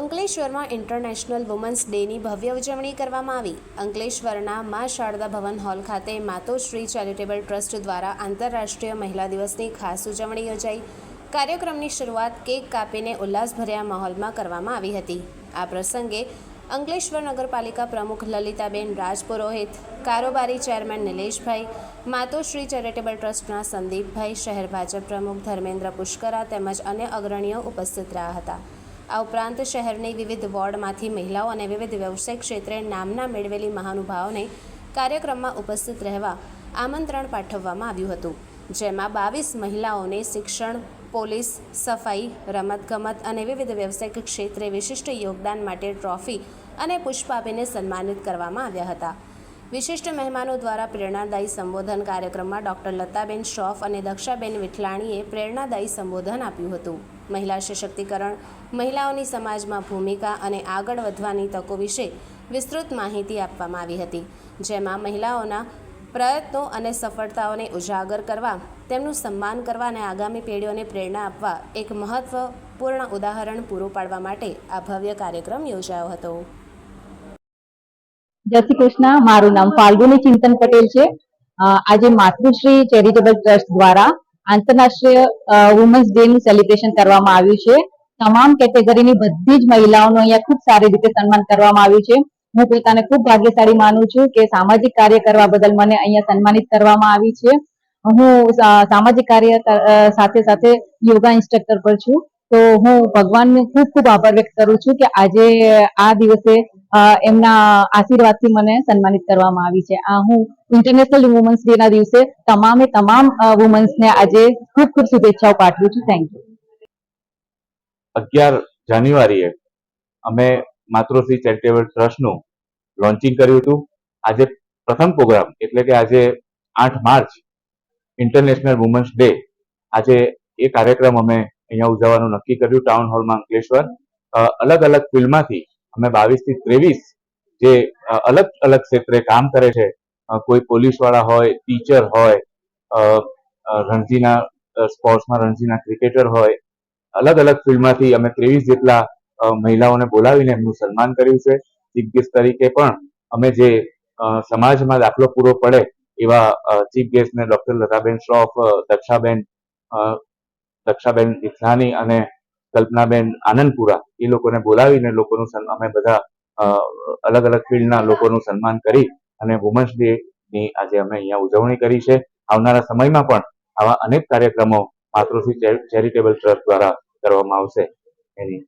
અંકલેશ્વરમાં international women's ડેની ભવ્ય ઉજવણી કરવામાં આવી. અંકલેશ્વરના મા શારદા ભવન હોલ ખાતે માતોશ્રી ચેરિટેબલ ટ્રસ્ટ દ્વારા આંતરરાષ્ટ્રીય મહિલા દિવસની ખાસ ઉજવણી યોજાઈ. કાર્યક્રમની શરૂઆત કેક કાપીને ઉલ્લાસભર્યા માહોલમાં કરવામાં આવી હતી. આ પ્રસંગે અંકલેશ્વર નગરપાલિકા પ્રમુખ લલિતાબેન રાજપુરોહિત, કારોબારી ચેરમેન નિલેશભાઈ માતોશ્રી ચેરિટેબલ ટ્રસ્ટના સંદીપભાઈ, શહેર ભાજપ પ્રમુખ ધર્મેન્દ્ર પુષ્કરા તેમજ અન્ય અગ્રણીઓ ઉપસ્થિત રહ્યા હતા. આ ઉપરાંત શહેરની વિવિધ વોર્ડમાંથી મહિલાઓ અને વિવિધ વ્યવસાય ક્ષેત્રે નામના મેળવેલી મહાનુભાવોને કાર્યક્રમમાં ઉપસ્થિત રહેવા આમંત્રણ પાઠવવામાં આવ્યું હતું. જેમાં બાવીસ મહિલાઓને શિક્ષણ, પોલીસ, સફાઈ, રમતગમત અને વિવિધ વ્યવસાયિક ક્ષેત્રે વિશિષ્ટ યોગદાન માટે ટ્રોફી અને પુષ્પ આપીને સન્માનિત કરવામાં આવ્યા હતા. વિશિષ્ટ મહેમાનો દ્વારા પ્રેરણાદાયી સંબોધન કાર્યક્રમમાં ડોક્ટર લતાબેન શ્રોફ અને દક્ષાબેન વિઠલાણીએ પ્રેરણાદાયી સંબોધન આપ્યું હતું. મહિલા સશક્તિકરણ, મહિલાઓની સમાજમાં ભૂમિકા અને આગળ વધવાની તકો વિશે વિસ્તૃત માહિતી આપવામાં આવી હતી, જેમાં મહિલાઓના પ્રયત્નો અને સફળતાઓને ઉજાગર કરવા, તેમનું સન્માન કરવા અને આગામી પેઢીઓને પ્રેરણા આપવા એક મહત્વપૂર્ણ ઉદાહરણ પૂરું પાડવા માટે આ ભવ્ય કાર્યક્રમ યોજાયો હતો. જય શ્રી કૃષ્ણ. મારું નામ ફાલ્ગુની ચિંતન પટેલ છે. આજે માતૃશ્રી ચેરિટેબલ ટ્રસ્ટ દ્વારા આંતરરાષ્ટ્રીય વુમન્સ ડે નું સેલિબ્રેશન કરવામાં આવ્યું છે. તમામ કેટેગરીની બધી જ મહિલાઓનું અહીંયા ખૂબ સારી રીતે સન્માન કરવામાં આવ્યું છે. હું પોતાને ખૂબ ભાગ્યશાળી માનું છું કે સામાજિક કાર્ય કરવા બદલ મને અહીંયા સન્માનિત કરવામાં આવી છે. હું સામાજિક કાર્ય સાથે સાથે યોગા ઇન્સ્ટ્રક્ટર પર છું. તો હું ભગવાનને ખૂબ ખૂબ આભાર વ્યક્ત કરું છું કે આજે આ દિવસે એમના આશીર્વાદથી મને સન્માનિત કરવામાં આવી છે. આ હું ઇન્ટરનેશનલ વુમન્સ ડે ના દિવસે તમામે તમામ વુમન્સને આજે ખૂબ ખૂબ શુભેચ્છાઓ પાઠવું છું. થેન્ક યુ અગિયાર જાન્યુઆરીએ અમે માતૃશ્રી ચેરિટેબલ ટ્રસ્ટનું લોન્ચિંગ કર્યું હતું. આજે પ્રથમ પ્રોગ્રામ, એટલે કે આજે આઠ માર્ચ ઇન્ટરનેશનલ વુમન્સ ડે આજે એ કાર્યક્રમ અમે અહીંયા ઉજવવાનું નક્કી કર્યું ટાઉન હોલમાં અંકલેશ્વર. અલગ અલગ ફિલ્ડમાંથી અમે બાવીસથી ત્રેવીસ જે અલગ અલગ ક્ષેત્રે કામ કરે છે. કોઈ પોલીસવાળા હોય ટીચર હોય રણજીના સ્પોર્ટ્સમાં રણજીના ક્રિકેટર હોય. અલગ અલગ ફિલ્ડમાંથી અમે ત્રેવીસ જેટલા મહિલાઓને બોલાવીને એમનું સન્માન કર્યું છે. ચીફ ગેસ્ટ તરીકે પણ અમે જે સમાજમાં દાખલો પૂરો પડે એવા ચીફ ગેસ્ટને ડોક્ટર લતાબેન શ્રોફ દક્ષાબેન દક્ષાબેન ઇથલાની અને કલ્પનાબેન આનંદપુરા એ લોકોને બોલાવીને લોકોનું અમે બધા અલગ અલગ ફિલ્ડના લોકોનું સન્માન કરી અને વુમન્સ ડે ની આજે અમે અહીંયા ઉજવણી કરી છે આવનારા સમયમાં પણ આવા અનેક કાર્યક્રમો માતૃશ્રી ચેર- ચેરિટેબલ ટ્રસ્ટ દ્વારા કરવામાં આવશે એની?